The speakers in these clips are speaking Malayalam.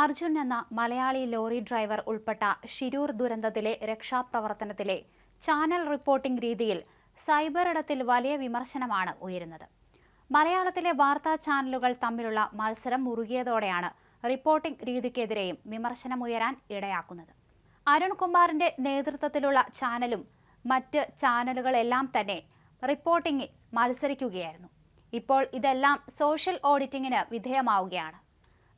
അർജുൻ എന്ന മലയാളി ലോറി ഡ്രൈവർ ഉൾപ്പെട്ട ഷിരൂർ ദുരന്തത്തിലെ രക്ഷാപ്രവർത്തനത്തിലെ ചാനൽ റിപ്പോർട്ടിംഗ് രീതിയിൽ സൈബർ ഇടത്തിൽ വലിയ വിമർശനമാണ് ഉയരുന്നത്. മലയാളത്തിലെ വാർത്താ ചാനലുകൾ തമ്മിലുള്ള മത്സരം മുറുകിയതോടെയാണ് റിപ്പോർട്ടിംഗ് രീതിക്കെതിരെയും വിമർശനമുയരാൻ ഇടയാക്കുന്നത്. അരുൺകുമാറിന്റെ നേതൃത്വത്തിലുള്ള ചാനലും മറ്റ് ചാനലുകളെല്ലാം തന്നെ റിപ്പോർട്ടിംഗിൽ മത്സരിക്കുകയായിരുന്നു. ഇപ്പോൾ ഇതെല്ലാം സോഷ്യൽ ഓഡിറ്റിംഗിന് വിധേയമാവുകയാണ്.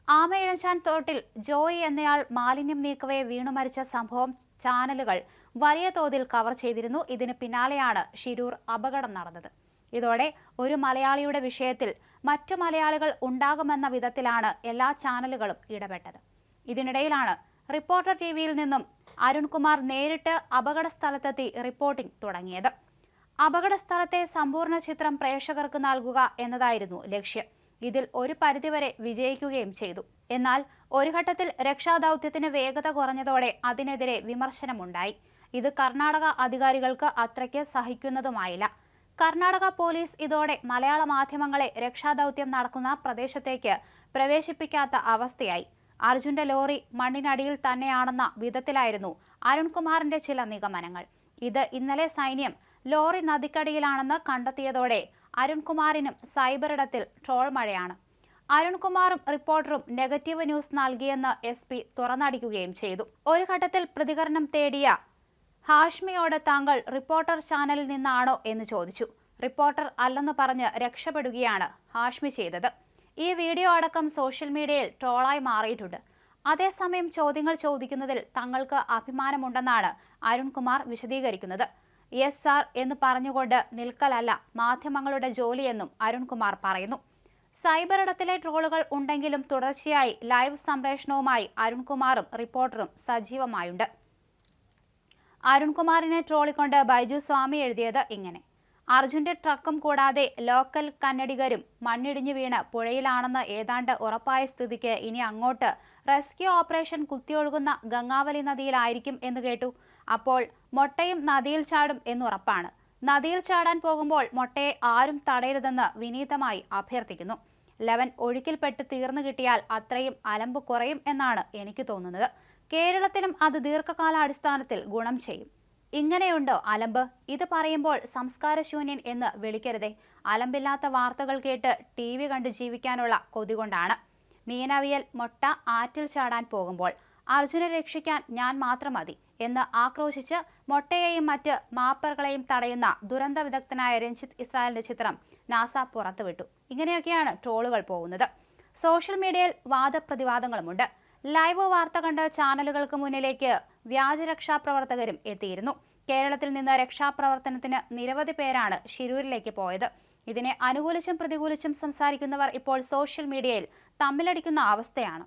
ആമയിഴച്ചാൻ തോട്ടിൽ ജോയി എന്നയാൾ മാലിന്യം നീക്കവേ വീണു മരിച്ച സംഭവം ചാനലുകൾ വലിയ തോതിൽ കവർ ചെയ്തിരുന്നു. ഇതിന് പിന്നാലെയാണ് ഷിരൂർ അപകടം നടന്നത്. ഇതോടെ ഒരു മലയാളിയുടെ വിഷയത്തിൽ മറ്റു മലയാളികൾ ഉണ്ടാകുമെന്ന വിധത്തിലാണ് എല്ലാ ചാനലുകളും ഇടപെട്ടത്. ഇതിനിടയിലാണ് റിപ്പോർട്ടർ ടി വിയിൽ നിന്നും അരുൺകുമാർ നേരിട്ട് അപകട സ്ഥലത്തെത്തി റിപ്പോർട്ടിംഗ് തുടങ്ങിയത്. അപകട സ്ഥലത്തെ സമ്പൂർണ ചിത്രം പ്രേക്ഷകർക്ക് നൽകുക എന്നതായിരുന്നു ലക്ഷ്യം. ഇതിൽ ഒരു പരിധിവരെ വിജയിക്കുകയും ചെയ്തു. എന്നാൽ ഒരു ഘട്ടത്തിൽ രക്ഷാദൗത്യത്തിന് വേഗത കുറഞ്ഞതോടെ അതിനെതിരെ വിമർശനമുണ്ടായി. ഇത് കർണാടക അധികാരികൾക്ക് അത്രയ്ക്ക് സഹിക്കുന്നതുമായില്ല. കർണാടക പോലീസ് ഇതോടെ മലയാള മാധ്യമങ്ങളെ രക്ഷാദൗത്യം നടക്കുന്ന പ്രദേശത്തേക്ക് പ്രവേശിപ്പിക്കാത്ത അവസ്ഥയായി. അർജുന്റെ ലോറി മണ്ണിനടിയിൽ തന്നെയാണെന്ന വിധത്തിലായിരുന്നു അരുൺകുമാറിന്റെ ചില നിഗമനങ്ങൾ. ഇത് ഇന്നലെ സൈന്യം ലോറി നദിക്കടിയിലാണെന്ന് കണ്ടെത്തിയതോടെ അരുൺകുമാറിനും സൈബറിടത്തിൽ ട്രോൾ മഴയാണ്. അരുൺകുമാറും റിപ്പോർട്ടറും നെഗറ്റീവ് ന്യൂസ് നൽകിയെന്ന് എസ് പി തുറന്നടിക്കുകയും ചെയ്തു. ഒരു ഘട്ടത്തിൽ പ്രതികരണം തേടിയ ഹാഷ്മിയോട് താങ്കൾ റിപ്പോർട്ടർ ചാനലിൽ നിന്നാണോ എന്ന് ചോദിച്ചു. റിപ്പോർട്ടർ അല്ലെന്ന് പറഞ്ഞ് രക്ഷപ്പെടുകയാണ് ഹാഷ്മി ചെയ്തത്. ഈ വീഡിയോ അടക്കം സോഷ്യൽ മീഡിയയിൽ ട്രോളായി മാറിയിട്ടുണ്ട്. അതേസമയം ചോദ്യങ്ങൾ ചോദിക്കുന്നതിൽ തങ്ങൾക്ക് അഭിമാനമുണ്ടെന്നാണ് അരുൺകുമാർ വിശദീകരിക്കുന്നത്. എസ് സാർ എന്ന് പറഞ്ഞുകൊണ്ട് നിൽക്കലല്ല മാധ്യമങ്ങളുടെ ജോലിയെന്നും അരുൺകുമാർ പറയുന്നു. സൈബർ ഇടത്തിലെ ട്രോളുകൾ ഉണ്ടെങ്കിലും തുടർച്ചയായി ലൈവ് സംപ്രേഷണവുമായി അരുൺകുമാറും റിപ്പോർട്ടറും സജീവമായുണ്ട്. അരുൺകുമാറിനെ ട്രോളിക്കൊണ്ട് ബൈജു സ്വാമി എഴുതിയത് ഇങ്ങനെ. അർജുന്റെ ട്രക്കും കൂടാതെ ലോക്കൽ കന്നഡികരും മണ്ണിടിഞ്ഞു വീണ് പുഴയിലാണെന്ന് ഏതാണ്ട് ഉറപ്പായ സ്ഥിതിക്ക് ഇനി അങ്ങോട്ട് റെസ്ക്യൂ ഓപ്പറേഷൻ കുത്തിയൊഴുകുന്ന ഗംഗാവലി നദിയിലായിരിക്കും എന്ന് കേട്ടു. അപ്പോൾ മൊട്ടയും നദിയിൽ ചാടും എന്നുറപ്പാണ് നദിയിൽ ചാടാൻ പോകുമ്പോൾ മൊട്ടയെ ആരും തടയരുതെന്ന് വിനീതമായി അഭ്യർത്ഥിക്കുന്നു. ലെവൻ ഒഴുക്കിൽപ്പെട്ട് തീർന്നു കിട്ടിയാൽ അത്രയും അലമ്പ് കുറയും എന്നാണ് എനിക്ക് തോന്നുന്നത്. കേരളത്തിനും അത് ദീർഘകാലാടിസ്ഥാനത്തിൽ ഗുണം ചെയ്യും. ഇങ്ങനെയുണ്ടോ അലമ്പ്? ഇത് പറയുമ്പോൾ സംസ്കാരശൂന്യൻ എന്ന് വിളിക്കരുതേ. അലമ്പില്ലാത്ത വാർത്തകൾ കേട്ട് ടി വി കണ്ട് ജീവിക്കാനുള്ള കൊതികൊണ്ടാണ് മീനവിയൽ മൊട്ട ആറ്റിൽ ചാടാൻ പോകുമ്പോൾ അർജുനെ രക്ഷിക്കാൻ ഞാൻ മാത്രം മതി എന്ന് ആക്രോശിച്ച് മൊട്ടയെയും മറ്റ് മാപ്പറുകളെയും തടയുന്ന ദുരന്ത വിദഗ്ധനായ രഞ്ജിത്ത് ഇസ്രായേലിന്റെ ചിത്രം നാസ പുറത്തുവിട്ടു. ഇങ്ങനെയൊക്കെയാണ് ട്രോളുകൾ പോകുന്നത്. സോഷ്യൽ മീഡിയയിൽ വാദപ്രതിവാദങ്ങളുമുണ്ട്. ലൈവ് വാർത്ത കണ്ട ചാനലുകൾക്ക് മുന്നിലേക്ക് വ്യാജ രക്ഷാപ്രവർത്തകരും എത്തിയിരുന്നു. കേരളത്തിൽ നിന്ന് രക്ഷാപ്രവർത്തനത്തിന് നിരവധി പേരാണ് ശിരൂരിലേക്ക് പോയത്. ഇതിനെ അനുകൂലിച്ചും പ്രതികൂലിച്ചും സംസാരിക്കുന്നവർ ഇപ്പോൾ സോഷ്യൽ മീഡിയയിൽ തമ്മിലടിക്കുന്ന അവസ്ഥയാണ്.